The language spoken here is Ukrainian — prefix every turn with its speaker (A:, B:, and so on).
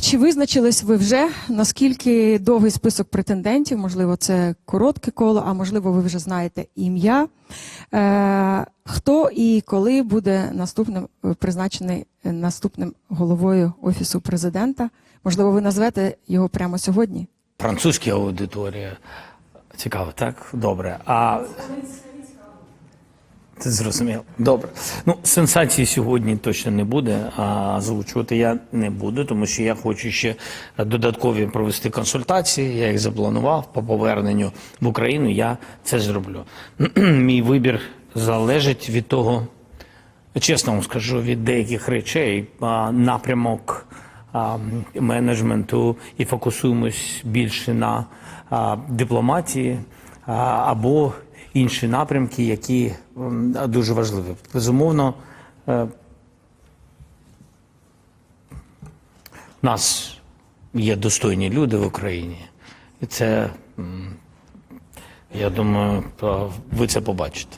A: Чи визначились ви вже наскільки довгий список претендентів? Можливо, це коротке коло, а можливо, ви вже знаєте ім'я. Е, Хто і коли буде наступним е, призначений е, наступним головою офісу президента? Можливо, ви назвете його прямо сьогодні?
B: Французька аудиторія. Цікаво, так? Добре. А це зрозуміло. Добре. Ну, сенсації сьогодні точно не буде, а озвучувати я не буду, тому що я хочу ще додаткові провести консультації. Я їх запланував по поверненню в Україну. Я це зроблю. Мій вибір залежить від того, чесно вам скажу, від деяких речей напрямок менеджменту і фокусуємось більше на дипломатії або інші напрямки, які дуже важливі. Безумовно, е, у нас є достойні люди в Україні, і це, я думаю, ви це побачите.